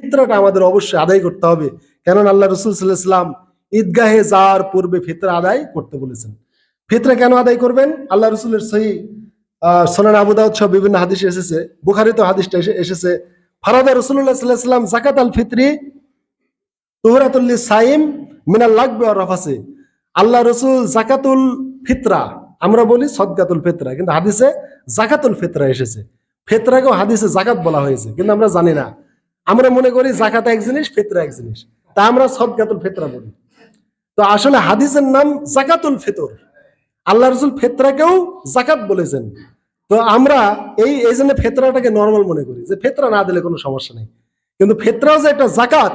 ফিতরাটা আমাদের অবশ্যই আদায় করতে হবে। কেননা আল্লাহ রসুল সাল্লাহ ইসলাম ঈদগাহে যাওয়ার পূর্বে ফিতরা আদায় করতে বলেছেন। ফিতরা কেন আদায় করবেন? আল্লাহ রসুলের সহি সোনান আবুদাউদ সহ বিভিন্ন হাদিস এসেছে বুখারিতে হাদিসটা এসে- এসেছে। ফারাদা রসুল্লাহ সাল্লাহ জাকাত আল ফিতরি তুহরাতুল্লি সাইম মিনাল লাগবে আর রাফাসে। আল্লাহ রসুল জাকাতুল ফিতরা, আমরা বলি সদকাতুল ফিতরা, কিন্তু হাদিসে জাকাতুল ফিতরা এসেছে। ফিতরাকেও হাদিসে জাকাত বলা হয়েছে, কিন্তু আমরা জানি না। আমরা মনে করি জাকাত এক জিনিস, ফিতরা এক জিনিস। তা আমরা সদকাতুল ফিতরা বলি। তো আসলে হাদিসের নাম জাকাতুল ফিতর। আল্লাহ রসুল ফেতরাকেও জাকাত বলেছেন। তো আমরা এই এই জন্য ফেতরাটাকে নর্মাল মনে করি, যে ফেতরা না দিলে কোনো সমস্যা নেই। কিন্তু ফেতরাও যে একটা জাকাত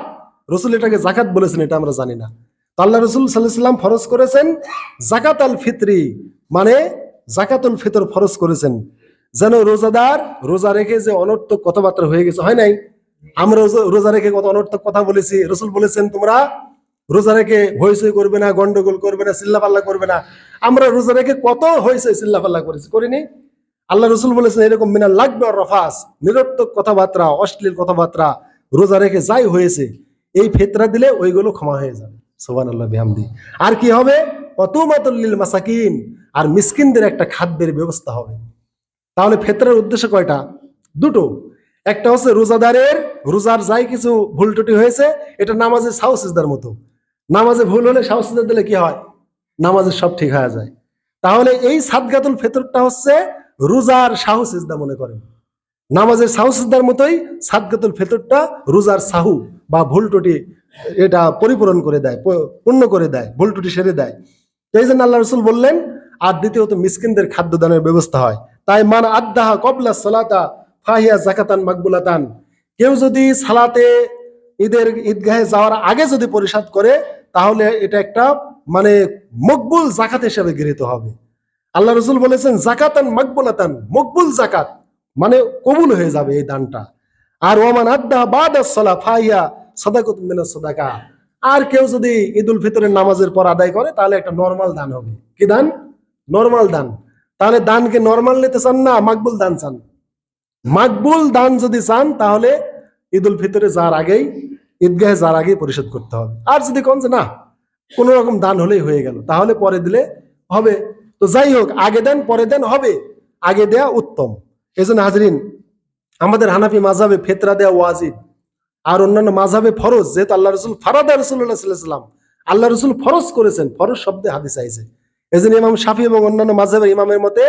রসুল এটাকে জাকাত বলেছেন, এটা আমরা জানি না। তো আল্লাহ রসুল সাল্লাম ফরজ করেছেন জাকাত আল ফিতরি মানে জাকাতুল ফিতর ফরজ করেছেন। যেন রোজাদার রোজা রেখে যে অনর্থক কথাবার্তা হয়ে গেছে, হয় নাই? আমরা রোজা- রেখে কত অনর্থক কথা বলেছি। রসুল বলেছেন, তোমরা রোজা রেখে হইসই করবে না, গন্ডগোল করবে না, চিল্লাপাল্লা করবে না। আমরা রোজা রেখে কত হইসই চিল্লাপাল্লা করেছি, করিনি? আল্লাহ রসুল বলেছেন, এরকম মিনা লাগবে রফাস, নিরর্থক কথাবার্তা, অশ্লীল কথাবার্তা, রোজা রেখে যাই হয়েছে, এই ফেতরা দিলে ওইগুলো ক্ষমা হয়ে যাবে। সোবান আল্লাহ বিহামদি। আর কি হবে? কত অতুমাতুল্লিল মাসাকিন, আর মিসকিনদের একটা খাদ্যের ব্যবস্থা হবে। তাহলে ফেতরার উদ্দেশ্য কয়টা? দুটো। একটা হচ্ছে রোজাদারের, রোজার যাই কিছু ভুল টুটি হয়েছে, এটা নামাজে সাউসিসদার মতো। নামাজে ভুল হলে সাউসিসদার দিলে কি হয়? নামাজে সব ঠিক হয়ে যায়। তাহলে এই সাদগাতুল ফেতরটা হচ্ছে রোজার সাহসিসদা মনে করেন। নামাজের সাহসিসদার মতোই সাদগাতুল ফেতরটা রোজার সাহু বা ভুল টুটি এটা পরিপূরণ করে দেয় পূর্ণ করে দেয় ভুল টুটি সেরে দেয়। এই জন্য আল্লাহ রসুল বললেন, আর দ্বিতীয়ত মিসকিনদের খাদ্যদানের ব্যবস্থা হয়। তাই মান আদাহা কবলা সালাতা ফাহিয়া জাকাতান মাকবুলাতান। কেউ যদি সালাতে ঈদের ঈদগাহে যাওয়ার আগে যদি করে, তাহলে এটা একটা মানে মকবুল জাকাত হিসেবে গৃহীত হবে। আল্লাহ রসুল বলেছেন, জাকাতান মকবুল জাকাত মানে কবুল হয়ে যাবে এই দানটা। আর ওমান আড্ডা বাদ ফাইয়া সদাকত মিনা সদাকা। আর কেউ যদি ঈদুল ফিতরের নামাজের পর আদায় করে, তাহলে একটা নর্মাল দান হবে। কি দান? নর্মাল দান। তাহলে দানকে নর্মাল নিতে চান না, মাকবুল দান চান। মাকবুল দান যদি চান, তাহলে ঈদুল ফিতরে যার আগেই, ঈদগাহে যার আগেই পরিশোধ করতে হবে। আর যদি কোন যে না, কোন রকম দান হলেই হয়ে গেল, তাহলে পরে দিলে হবে। তো যাই হোক, আগে দেন, পরে দেন, হবে। আগে দেয়া উত্তম। এই জন্য হাজরিন আমাদের হানাফি মাঝাবে ফেতরা দেয়া ওয়াজিব। আর অন্যান্য মাঝাবে ফরজ, যেহেতু আল্লাহ রসুল ফারাদা রসুল্লাহ সাল্লাম আল্লাহ রসুল ফরজ করেছেন, ফরজ শব্দে হাদিস আইছে। জন্য ইমাম শাফি এবং অন্যান্য মাঝাবের ইমামের মতে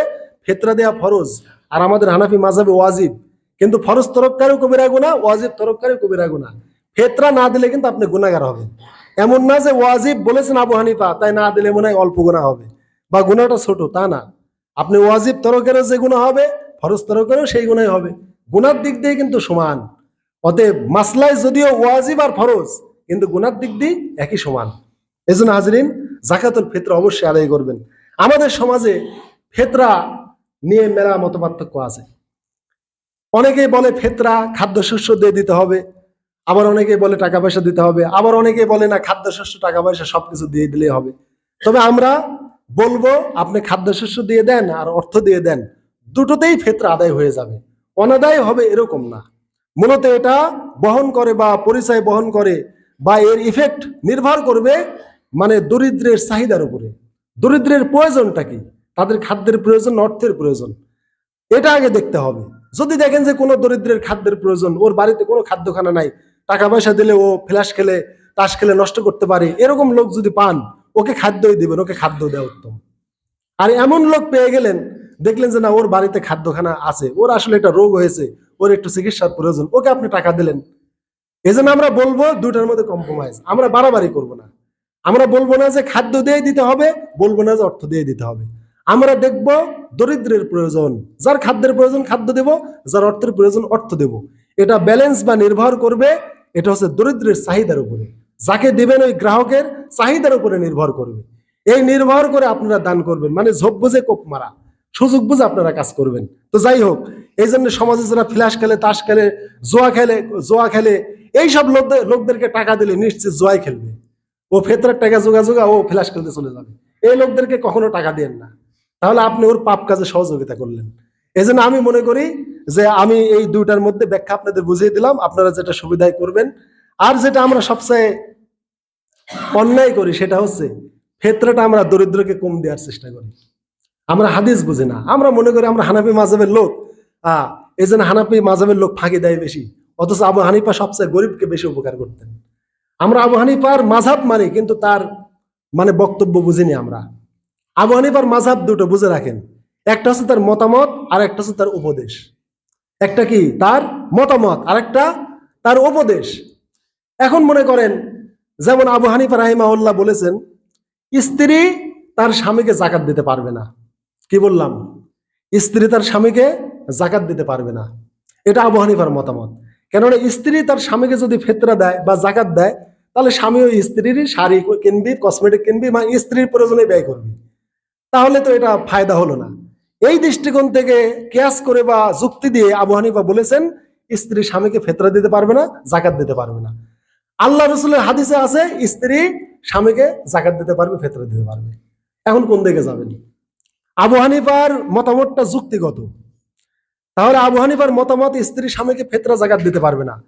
ফেতরা দেয়া ফরজ। আর আমাদের হানাফি মাঝাবে ওয়াজিব। কিন্তু ফরজ তরফকারীও কবিরা গুণা ওয়াজিব তরফকারীও কবিরা গুণা ফেতরা না দিলে কিন্তু আপনি গুণাগার হবেন। এমন না যে ওয়াজিব বলেছেন আবু হানিফা, তাই না দিলে মনে হয় অল্প গুণা হবে। বা গুণাটা ছোট, তা না। আপনি ওয়াজিব তরকেরও যে গুণা হবে, ফরজ তরকেরও সেই গুণাই হবে। গুণার দিক দিয়ে কিন্তু সমান। অতএব মাসলায় যদিও ওয়াজিব আর ফরজ, কিন্তু গুণার দিক দিয়ে একই সমান। এই জন্য হাজরিন, জাকাতুল ফেতরা অবশ্যই আদায় করবেন। আমাদের সমাজে ফেতরা নিয়ে মেলা মত পার্থক্য আছে। অনেকে বলে ফেতরা, খাদ্যশস্য দিয়ে দিতে হবে। আবার অনেকে বলে টাকা পয়সা দিতে হবে। আবার অনেকে বলে না, খাদ্যশস্য টাকা পয়সা সবকিছু দিয়ে দিলেই হবে। তবে আমরা বলব, আপনি খাদ্যশস্য দিয়ে দেন আর অর্থ দিয়ে দেন, দুটোতেই ফেতরা আদায় হয়ে যাবে। অনাদায় হবে এরকম না। মূলত এটা বহন করে বা পরিচয় বহন করে বা এর ইফেক্ট নির্ভর করবে মানে দরিদ্রের চাহিদার উপরে। দরিদ্রের প্রয়োজনটা কি? তাদের খাদ্যের প্রয়োজন, অর্থের প্রয়োজন। এটা আগে দেখতে হবে। যদি দেখেন যে কোনো দরিদ্রের খাদ্যের প্রয়োজন, ওর বাড়িতে কোনো খাদ্যখানা নাই টাকা পয়সা দিলে ও ফ্ল্যাশ খেলে, তাস খেলে নষ্ট করতে পারে, এরকম লোক যদি পান, ওকে খাদ্যই দিবেন, ওকে খাদ্য দেওয়া উত্তম। আর এমন লোক পেয়ে গেলেন, দেখলেন যে না, ওর বাড়িতে খাদ্যখানা আছে, ওর আসলে একটা রোগ হয়েছে, ওর একটু চিকিৎসার প্রয়োজন, ওকে আপনি টাকা দিলেন। এজন্য আমরা বলব দুটার মধ্যে কম্প্রোমাইজ আমরা বাড়াবাড়ি করব না। আমরা বলব না যে খাদ্য দিয়ে দিতে হবে, বলব না যে অর্থ দিয়ে দিতে হবে। আমরা দেখব দরিদ্রের প্রয়োজন। যার খাদ্যের প্রয়োজন খাদ্য দেব, যার অর্থের প্রয়োজন অর্থ দেব। এটা ব্যালেন্স বা নির্ভর করবে, এটা হচ্ছে দরিদ্রের চাহিদার উপরে। যাকে দেবেন ওই গ্রাহকের চাহিদার উপরে নির্ভর করবে। এই নির্ভর করে আপনারা দান করবেন। মানে ঝোপ বুঝে কোপ মারা। সুযোগ বুঝে আপনারা কাজ করবেন। তো যাই হোক এই জন্য সমাজে যারা ফ্ল্যাশ খেলে, তাস খেলে, জোয়া খেলে জোয়া খেলে, এইসব লোকদের, লোকদেরকে টাকা দিলে নিশ্চিত জোয়াই খেলবে। ও ফেতরার টাকা জোগা ও ফ্ল্যাশ খেলতে চলে যাবে। এই লোকদেরকে কখনো টাকা দেন না। তাহলে আপনি ওর পাপ কাজে সহযোগিতা করলেন। এই আমি মনে করি যে আমি এই দুইটার মধ্যে ব্যাখ্যা আপনাদের বুঝিয়ে দিলাম। আপনারা যেটা সুবিধায় করবেন। আর যেটা আমরা সবচেয়ে অন্যায় করি সেটা হচ্ছে ফেতরাটা আমরা দরিদ্রকে কম দেওয়ার চেষ্টা করি। আমরা হাদিস বুঝি না। আমরা মনে করি আমরা হানাফি মাজাবের লোক। আহ এই জন্য হানাফি মাজাবের লোক ফাঁকি দেয় বেশি। অথচ আবু হানিফা সবচেয়ে গরিবকে বেশি উপকার করতেন। আমরা আবু হানিফার মাঝাব মানি, কিন্তু তার মানে বক্তব্য বুঝিনি আমরা। আবু হানিফার মাঝাব দুটো বুঝে রাখেন। একটা হচ্ছে তার মতামত আর একটা হচ্ছে তার উপদেশ। একটা কি? তার মতামত আর একটা তার উপদেশ। এখন মনে করেন, যেমন আবু হানিফা রাহিমাউল্লাহ বলেছেন, স্ত্রী তার স্বামীকে জাকাত দিতে পারবে না। কি বললাম? স্ত্রী তার স্বামীকে জাকাত দিতে পারবে না। এটা আবু হানিফার মতামত। কেননা স্ত্রী তার স্বামীকে যদি ফেতরা দেয় বা জাকাত দেয়, তাহলে স্বামী ওই স্ত্রীর শাড়ি কিনবি কসমেটিক কিনবি বা স্ত্রীর প্রয়োজনে ব্যয় করবি। তাহলে তো এটা ফায়দা হলো না। এই দৃষ্টিকোণ থেকে কেয়াস করে বা যুক্তি দিয়ে আবু হানিফা বলেছেন, স্ত্রী স্বামীকে ফেতরা দিতে পারবে না, জাকাত দিতে পারবে না। আল্লাহ রসুলের হাদিসে আছে, স্ত্রী স্বামীকে জাকাত দিতে পারবে, ফেতরা দিতে পারবে। এখন কোন দিকে যাবেন? আবু হানিফার মতামতটা যুক্তিগত। তাহলে আবু হানিফার মতামত, স্ত্রী স্বামীকে ফেতরা জাকাত দিতে পারবে না।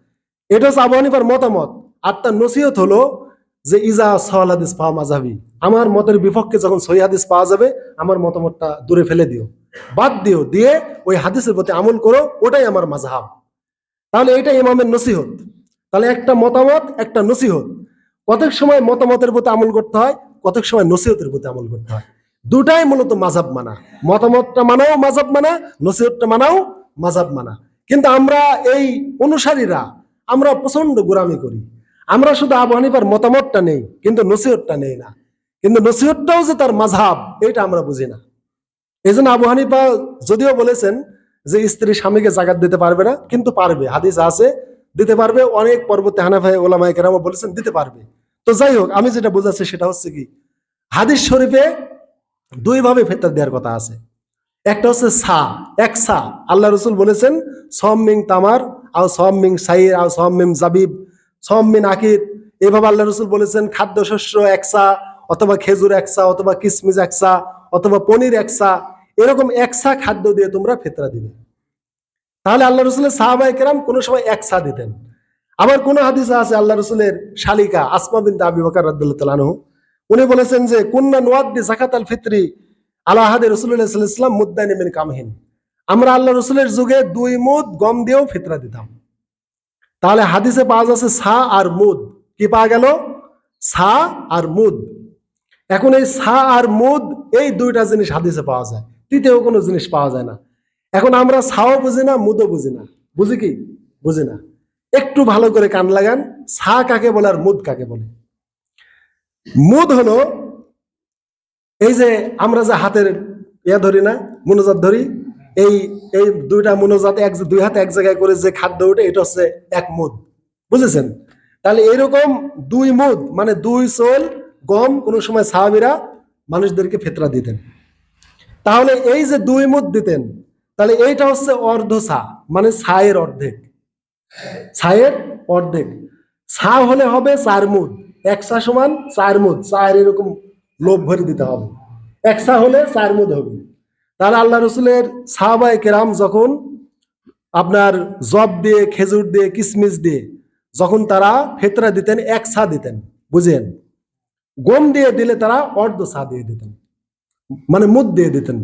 এটা হচ্ছে আবু হানিফার মতামত। আর তার নসিহত হলো যে ইজা সওয়াল হাদিস পাওয়া মাঝাবি আমার মতের বিপক্ষে যখন সহি হাদিস পাওয়া যাবে, আমার মতামতটা দূরে ফেলে দিও। বাদ দিও, দিয়ে ওই হাদিসের প্রতি আমল করো, ওটাই আমার মাঝহাব তাহলে এটা ইমামের নসিহত। তাহলে একটা মতামত, একটা নসিহত। কতক সময় মতামতের প্রতি আমল করতে হয়, কতক সময় নসিহতের প্রতি আমল করতে হয়। দুটাই মূলত মাঝাব মানা। মতামতটা মানাও মাঝাব মানা, নসিহতটা মানাও মাঝাব মানা। কিন্তু আমরা এই অনুসারীরা, আমরা প্রচণ্ড গোরামি করি। আমরা শুধু আবু হানিফার মতামতটা নেই, কিন্তু নসিহতটা নেই না। কিন্তু নসিহতটাও যে তার মাঝহাব এটা আমরা বুঝি না। এই জন্য আবু হানিফা যদিও বলেছেন যে স্ত্রী স্বামীকে জাগাত দিতে পারবে না, কিন্তু পারবে। হাদিস আছে, দিতে পারবে। অনেক পর্বতে হানাফাই ওলামাই কেরামা বলেছেন, দিতে পারবে। তো যাই হোক, আমি যেটা বোঝাচ্ছি সেটা হচ্ছে কি, হাদিস শরীফে দুই ভাবে ফেতর দেওয়ার কথা আছে। একটা হচ্ছে সা, এক সা। আল্লাহ রসুল বলেছেন, সম মিং তামার, আও সম মিং সাইর, আও সম মিম জাবিব। সম মিন আকিদ। এভাবে আল্লাহ রসুল বলেছেন, খাদ্যশস্য একসা, অথবা খেজুর একসা, অথবা কিসমিস একসা, অথবা পনির একসা, এরকম একসা খাদ্য দিয়ে তোমরা ফেতরা দিবে। তাহলে আল্লাহ রসুলের সাহাবাই কেরাম কোনো সময় একসা দিতেন। আবার কোন হাদিসে আছে, আল্লাহ রসুলের শালিকা আসমা বিন আবি বকর রাদিয়াল্লাহু উনি বলেছেন যে, কুন্না নোয়াদ্দি জাকাত আল ফিত্রি আলাহাদে রসুল্লাহ ইসলাম মুদ্দানি মিন কামহীন। আমরা আল্লাহ রসুলের যুগে দুই মুদ গম দিয়েও ফিতরা দিতাম। তাহলে হাদিসে পাওয়া যাচ্ছে সা আর মুদ। কি পাওয়া গেল? সা আর মুদ। এখন এই সা আর মুদ, এই দুইটা জিনিস হাদিসে পাওয়া যায়। তৃতীয় কোনো জিনিস পাওয়া যায় না। এখন আমরা সাও বুঝি না, মুদও বুঝি না। বুঝি কি? বুঝি না। একটু ভালো করে কান লাগান। সা কাকে বলে আর মুদ কাকে বলে? মুদ হলো, এই যে আমরা যে হাতের ইয়া ধরি না, মনোজাত ধরি এই এই দুইটা মনোজাত এক, দুই হাতে এক জায়গায় করে যে খাদ্য ওঠে, এটা হচ্ছে এক মুদ। বুঝেছেন? তাহলে এরকম দুই মুদ মানে দুই সোল গম, কোনো সময় সাহাবিরা মানুষদেরকে ফেতরা দিতেন। তাহলে এই যে দুই মুদ দিতেন, তাহলে এইটা হচ্ছে অর্ধ সা মানে ছায়ের অর্ধেক। ছায়ের অর্ধেক। ছা হলে হবে চার মুদ। একসা সমান চার মুদ। চার এরকম লোভ ভরে দিতে হবে। একসা হলে চার মুদ হবে। তাহলে আল্লাহ রসুলের সাহাবাই কেরাম যখন আপনার জব দিয়ে, খেজুর দিয়ে, কিসমিস দিয়ে যখন তারা ফেতরা দিতেন, এক সা দিতেন, বুঝেন? গম দিয়ে দিলে তারা অর্ধ সা দিয়ে দিতেন মানে মুদ দিয়ে দিতেন।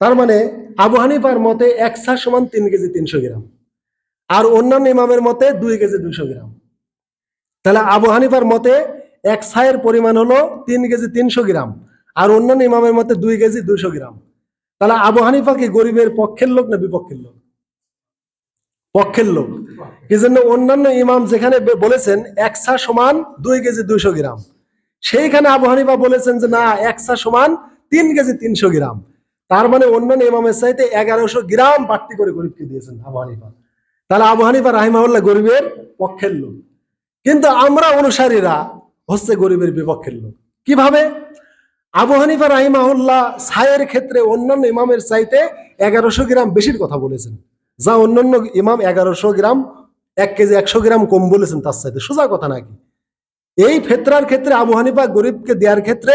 তার মানে আবু হানিফার মতে এক সা সমান তিন কেজি তিনশো গ্রাম, আর অন্যান্য ইমামের মতে দুই কেজি দুইশো গ্রাম। তাহলে আবু হানিফার মতে এক সায়ের পরিমাণ হলো তিন কেজি তিনশো গ্রাম, আর অন্যান্য ইমামের মতে দুই কেজি দুইশো গ্রাম। তাহলে আবু হানিফা কি গরিবের পক্ষের লোক না বিপক্ষের লোক? পক্ষের লোক। কি জন্য অন্যান্য ইমাম যেখানে বলেছেন একসা সমান দুই কেজি দুইশো গ্রাম। সেইখানে আবু হানিফা বলেছেন যে, না একসা সমান তিন কেজি তিনশো গ্রাম। তার মানে অন্যান্য ইমামের চাইতে এগারোশো গ্রাম বাড়তি করে গরিবকে দিয়েছেন আবু হানিফা। তাহলে আবু হানিফা রাহিমাহুল্লাহ গরিবের পক্ষের লোক। কিন্তু আমরা অনুসারীরা হচ্ছে গরিবের বিপক্ষের লোক। কীভাবে? আবু হানিফা রাহিমাহুল্লাহ সায়ের ক্ষেত্রে অন্যান্য ইমামের চাইতে এগারোশো গ্রাম বেশির কথা বলেছেন। যা অন্যান্য ইমাম এগারোশো গ্রাম, এক কেজি একশো গ্রাম কম বলেছেন তার চাইতে। সোজা কথা নাকি? এই ফেতরার ক্ষেত্রে আবু হানিফা গরিবকে দেওয়ার ক্ষেত্রে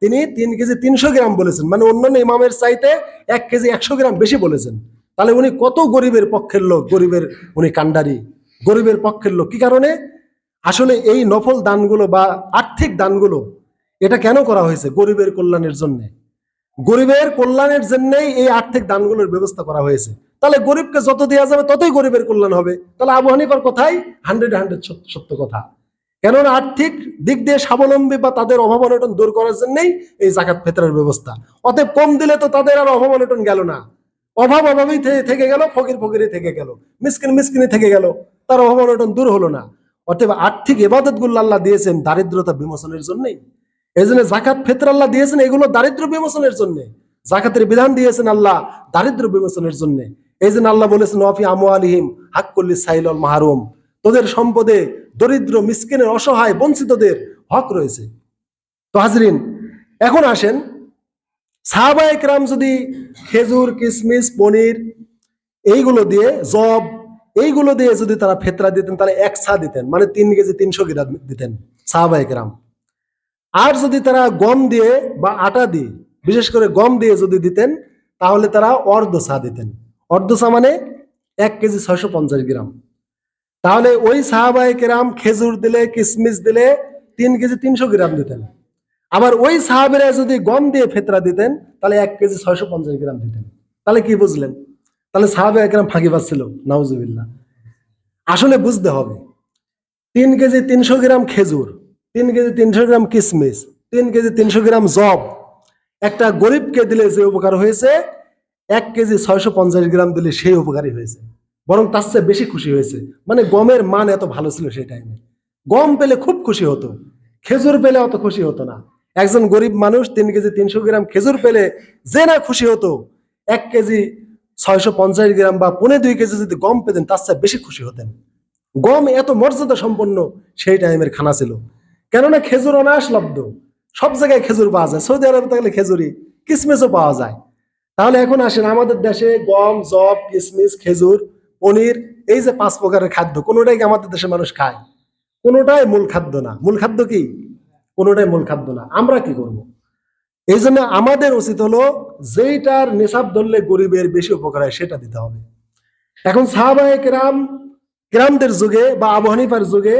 তিনি তিন কেজি তিনশো গ্রাম বলেছেন মানে অন্যান্য ইমামের চাইতে এক কেজি একশো গ্রাম বেশি বলেছেন। তাহলে উনি কত গরিবের পক্ষের লোক, গরিবের উনি কান্ডারি গরিবের পক্ষের লোক। কি কারণে? আসলে এই নফল দানগুলো বা আর্থিক দানগুলো এটা কেন করা হয়েছে গরিবের কল্যাণের জন্য? গরিবের কল্যাণের জন্যই এই আর্থিক দানগুলোর ব্যবস্থা করা হয়েছে। তাহলে গরিবকে যত দেওয়া যাবে ততই গরিবের কল্যাণ হবে। তাহলে আবু হানিফার কথাই হান্ড্রেড হান্ড্রেড সত্য কথা। কেননা আর্থিক দিক দিয়ে স্বাবলম্বী বা তাদের অভাব অনটন দূর করার জন্যই এই জাকাত ফেতরের ব্যবস্থা। অতএব কম দিলে তো তাদের আর অভাব অনটন গেল না। অভাব অভাবই থেকে গেল, ফকির ফকিরই থেকে গেল। মিসকিন মিসকিনি থেকে গেল। তার অভাব অনটন দূর হলো না। অতএব আর্থিক এবাদত আল্লাহ দিয়েছেন দারিদ্রতা বিমোচনের জন্যই। এই জন্য জাকাত ফেতর আল্লাহ দিয়েছেন, এগুলো দারিদ্র বিমোচনের জন্য। জাকাতের বিধান দিয়েছেন আল্লাহ দারিদ্র বিমোচনের জন্য। এই জন্য আল্লাহ বলেছেন, ওয়াফি আমু আলিহিম হাক্কুল্লি সাইল মাহরুম। তোদের সম্পদে দরিদ্র, মিসকিনের অসহায়, বঞ্চিতদের হক রয়েছে। তো হাজরিন, এখন আসেন, সাহাবা একরাম যদি খেজুর কিশমিশ পনির এইগুলো দিয়ে, জব এইগুলো দিয়ে যদি তারা ফেতরা দিতেন, তাহলে এক সা দিতেন মানে তিন কেজি তিনশো গ্রাম দিতেন সাহাবা একরাম। আর যদি তারা গম দিয়ে বা আটা দিয়ে, বিশেষ করে গম দিয়ে যদি দিতেন, তাহলে তারা অর্ধ সা দিতেন। অর্ধ সা মানে এক কেজি ছয়শো পঞ্চাশ গ্রাম। তাহলে ওই সাহাবাই কেরাম খেজুর দিলে কিশমিশ দিলে তিন কেজি তিনশো গ্রাম দিতেন। আবার ওই সাহাবেরা যদি গম দিয়ে ফেতরা দিতেন, তাহলে এক কেজি ছয়শো পঞ্চাশ গ্রাম দিতেন। তাহলে কি বুঝলেন? তাহলে সাহাবে একরাম ফাঁকি পাচ্ছিল। নাউজুবিল্লাহ। আসলে বুঝতে হবে, তিন কেজি তিনশো গ্রাম খেজুর তিন কেজি তিনশো গ্রাম কিসমিস, তিন কেজি তিনশো গ্রাম জব। একটা গরিবকে দিলে যে উপকার হয়েছে, এক কেজি ছয়শো পঞ্চাশ গ্রাম দিলে সেই উপকারী হয়েছে। বরং তার চেয়ে বেশি খুশি হয়েছে। মানে গমের মান এত ভালো ছিল সেই টাইমে গম পেলে খুব খুশি হতো। খেজুর পেলে অত খুশি হতো না। একজন গরিব মানুষ তিন কেজি তিনশো গ্রাম খেজুর পেলে যে না খুশি হতো, এক কেজি ছয়শো পঞ্চাশ গ্রাম বা পনে দুই কেজি যদি গম পেতেন, তার চেয়ে বেশি খুশি হতেন। গম এত মর্যাদা সম্পন্ন সেই টাইমের খানা ছিল। কেননা খেজুর অনায়াস লব্ধ সব জায়গায় খেজুর পাওয়া যায়। সৌদি আরবে থাকলে খেজুরি কিসমিসও পাওয়া যায়। তাহলে এখন আসেন, আমাদের দেশে গম জব কিসমিস, খেজুর, পনির, এই যে পাঁচ প্রকারের খাদ্য, কোনোটাই আমাদের দেশে মানুষ খায়? কোনোটাই মূল খাদ্য না। মূল খাদ্য কি? কোনোটাই মূল খাদ্য না। আমরা কি করব? এই জন্য আমাদের উচিত হলো, যেইটার নেশাব ধরলে গরিবের বেশি উপকার হয়, সেটা দিতে হবে। এখন সাহাবায়ে কেরাম গ্রামদের যুগে বা আবু হানিফার যুগে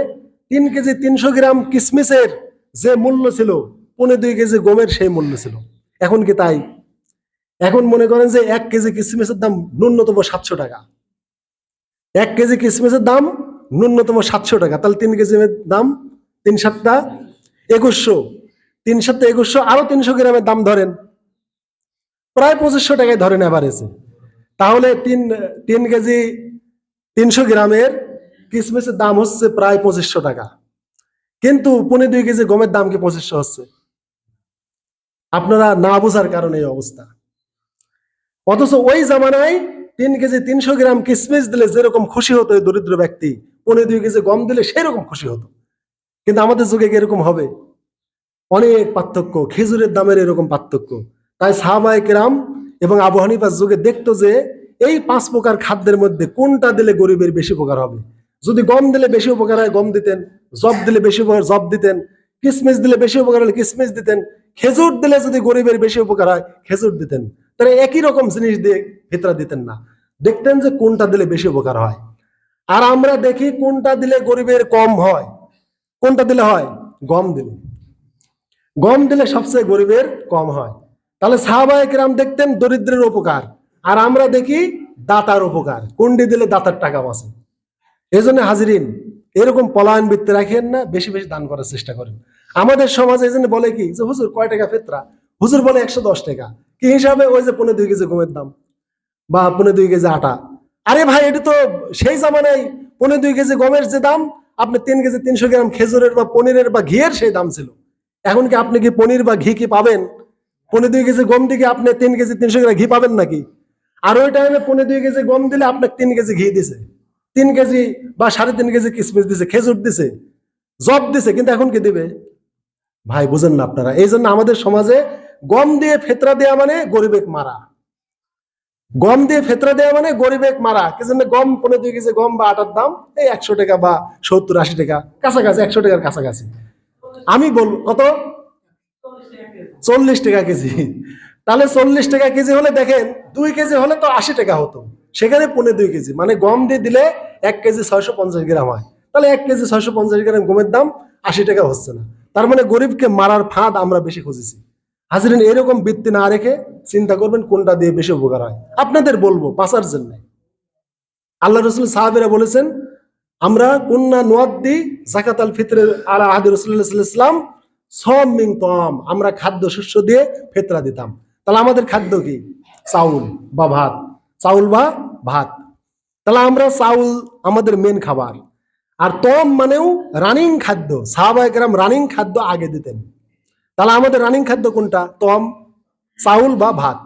তিন কেজি তিনশো গ্রাম কিসমিসের যে মূল্য ছিল, পনে দুই কেজি গমের সেই মূল্য ছিল। এখন কি তাই? এখন মনে করেন যে এক কেজি কিসমিসের দাম ন্যূনতম সাতশো টাকা। এক কেজি কিসমিসের দাম ন্যূনতম সাতশো টাকা। তাহলে তিন কেজির দাম তিন সাতটা একুশশো। তিন সাতটা একুশশো আরও তিনশো গ্রামের দাম ধরেন। প্রায় পঁচিশশো টাকায় ধরেন এভারেজে তাহলে তিন তিন কেজি তিনশো গ্রামের কিসমিসের দাম হচ্ছে প্রায় পঁচিশশো টাকা। কিন্তু পনে দুই কেজি গমের দাম কি পঁচিশশো হচ্ছে? আপনারা না বোঝার কারণে এই অবস্থা। অথচ ওই জামানায় তিন কেজি তিনশো গ্রাম কিসমিস দিলে যেরকম খুশি হতো এই দরিদ্র ব্যক্তি, পনে দুই কেজি গম দিলে সেরকম খুশি হতো। কিন্তু আমাদের যুগে এরকম হবে? অনেক পার্থক্য, খেজুরের দামের এরকম পার্থক্য। তাই সাহাবায়ে কেরাম এবং আবু হানিফার যুগে দেখতো যে এই পাঁচ প্রকার খাদ্যের মধ্যে কোনটা দিলে গরিবের বেশি উপকার হবে? যদি গম দিলে বেশি উপকার হয়, গম দিতেন। জব দিলে বেশি উপকার জব দিতেন। কিসমিস দিলে বেশি উপকার হলে কিসমিস দিতেন। খেজুর দিলে যদি গরিবের বেশি উপকার হয়, খেজুর দিতেন। তাহলে একই রকম জিনিস দিয়ে ভিতরা দিতেন না। দেখতেন যে কোনটা দিলে বেশি উপকার হয়। আর আমরা দেখি কোনটা দিলে গরিবের কম হয়। কোনটা দিলে হয়? গম দিলে। গম দিলে সবচেয়ে গরিবের কম হয়। তাহলে সাহাবায়ে কেরাম দেখতেন দরিদ্রের উপকার। আর আমরা দেখি দাতার উপকার। কুন্ডি দিলে দাতার টাকা বাঁচে? এই জন্য হাজিরিন, এরকম পলায়ন বৃত্তি রাখেন না, বেশি বেশি দান করার চেষ্টা করেন। আমাদের সমাজে এই জন্য বলে কি, যে হুজুর কয় টাকা ফেতরা? হুজুর বলে একশো দশ টাকা। কি হিসাবে? ওই যে পনেরো দুই কেজি গমের দাম বা পনেরো দুই কেজি আটা। আরে ভাই, এটা তো সেই জামানায় পনেরো দুই কেজি গমের যে দাম, আপনি তিন কেজি তিনশো গ্রাম খেজুরের বা পনিরের বা ঘিয়ের সেই দাম ছিল। এখন কি আপনি কি পনির বা ঘি কি পাবেন? পনেরো দুই কেজি গম দিকে আপনি তিন কেজি তিনশো গ্রাম ঘি পাবেন নাকি? আর ওই টাইমে পনেরো দুই কেজি গম দিলে আপনাকে তিন কেজি ঘি দিছে। তিন কেজি বা সাড়ে তিন কেজি কিসমিস দিছে, খেজুর দিছে জব দিছে, কিন্তু এখন কি দিবে? ভাই, বুঝেন না আপনারা। এই জন্য আমাদের সমাজে গম দিয়ে ফেতরা দেওয়া মানে গরিবেক মারা। গম দিয়ে ফেতরা দেওয়া মানে গরিবেক মারা। কি জন্য গম, পনেরো দুই কেজি গম বা আটার দাম? এই একশো টাকা বা সত্তর, আশি টাকা। কাছাকাছি, একশো টাকার কাছাকাছি। আমি বল কত? চল্লিশ টাকা কেজি। তাহলে চল্লিশ টাকা কেজি হলে দেখেন, দুই কেজি হলে তো আশি টাকা হতো। সেখানে পনেরো দুই কেজি। মানে গম দিয়ে দিলে এক কেজি ছয়শো পঞ্চাশ গ্রাম হয়। তাহলে এক কেজি ছয়শো পঞ্চাশ গ্রাম গমের দাম আশি টাকা হচ্ছে না। তার মানে গরিবকে মারার ফাঁদ আমরা বেশি খুঁজেছি। হাজিরিন, এরকম বৃত্তি না রেখে চিন্তা করবেন কোনটা দিয়ে বেশি উপকার হয়। আপনাদের বলব, বাঁচার জন্য। আল্লাহ রসুল সাহাবেরা বলেছেন, আমরা কন্যা নোয়াদ্দি জাকাত আল ফিতরের আলা আহাদি রসুল্লাহ ইসলাম সব তম আমরা খাদ্য শস্য দিয়ে ফেতরা দিতাম। তাহলে আমাদের খাদ্য কি? চাউল বা ভাত। চাউল বা ভাত। তাহলে আমরা চাউল আমাদের মেন খাবার। আর তম মানেও রানিং খাদ্য। সাহাবাহিকেরাম রানিং খাদ্য আগে দিতেন। তাহলে আমাদের রানিং খাদ্য কোনটা? তম চাউল বা ভাত।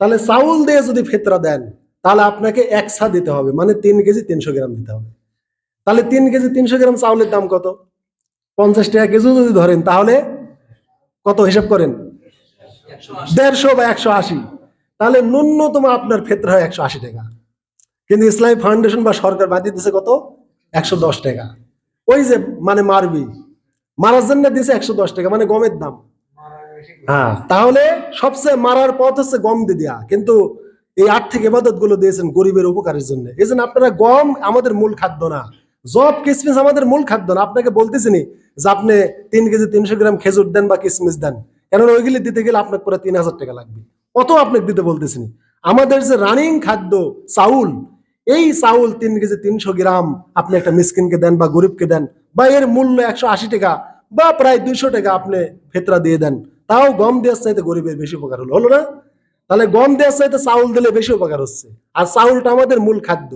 তাহলে চাউল দিয়ে যদি ফেতরা দেন, তাহলে আপনাকে একসা দিতে হবে। মানে তিন কেজি তিনশো গ্রাম দিতে হবে। তাহলে তিন কেজি তিনশো গ্রাম চাউলের দাম কত? পঞ্চাশ টাকা কেজি যদি ধরেন, তাহলে কত হিসাব করেন? দেড়শো বা একশো আশি। তাহলে ন্যূনতম আপনার ফেতরা হয় একশো আশি টাকা। কিন্তু ইসলামী ফাউন্ডেশন বা সরকার বাঁধিয়ে দিচ্ছে কত? একশো দশ টাকা। ওই যে মানে মারবি। মারার জন্য দিয়েছে একশো দশ টাকা মানে গমের দাম। হ্যাঁ তাহলে সবচেয়ে মারার পথ হচ্ছে গম দিয়ে কিন্তু এই আর্থিক এবাদতগুলো দিয়েছেন গরিবের উপকারের জন্য। এই জন্য আপনারা গম আমাদের মূল খাদ্য না। জব কিসমিস আমাদের মূল খাদ্য না। আপনাকে বলতেছিনি যে আপনি তিন কেজি তিনশো গ্রাম খেজুর দেন বা কিসমিস দেন। কেননা ওইগুলি দিতে গেলে আপনার পুরো তিন হাজার টাকা লাগবে। অত আপনাকে দিতে বলতেছিনি? আমাদের যে রানিং খাদ্য, চাউল, এই চাউল তিন কেজি তিনশো গ্রাম আপনি একটা মিসকিনকে দেন বা গরিবকে দেন, বা এর মূল্য একশো আশি টাকা বা প্রায় দুইশো টাকা আপনি ফেতরা দিয়ে দেন, তাও গম দেওয়ার চাইতে গরিবের বেশি উপকার হলো। হলো না? তাহলে গম দেওয়ার চাইতে চাউল দিলে বেশি উপকার হচ্ছে। আর চাউলটা আমাদের মূল খাদ্য।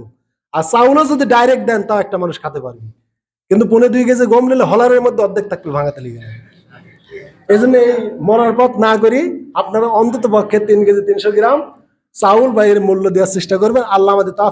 আর চাউলও যদি ডাইরেক্ট দেন, তাও একটা মানুষ খেতে পারবে। কিন্তু পনেরো দুই কেজি গম নিলে হলারের মধ্যে অর্ধেক থাকবে ভাঙাতে লিগে এই জন্য মরার পথ না করি, আপনারা অন্তত পক্ষে তিন কেজি তিনশো গ্রাম চাউল বা এর মূল্য দেওয়ার চেষ্টা করবেন। আল্লাহ আমাদের তা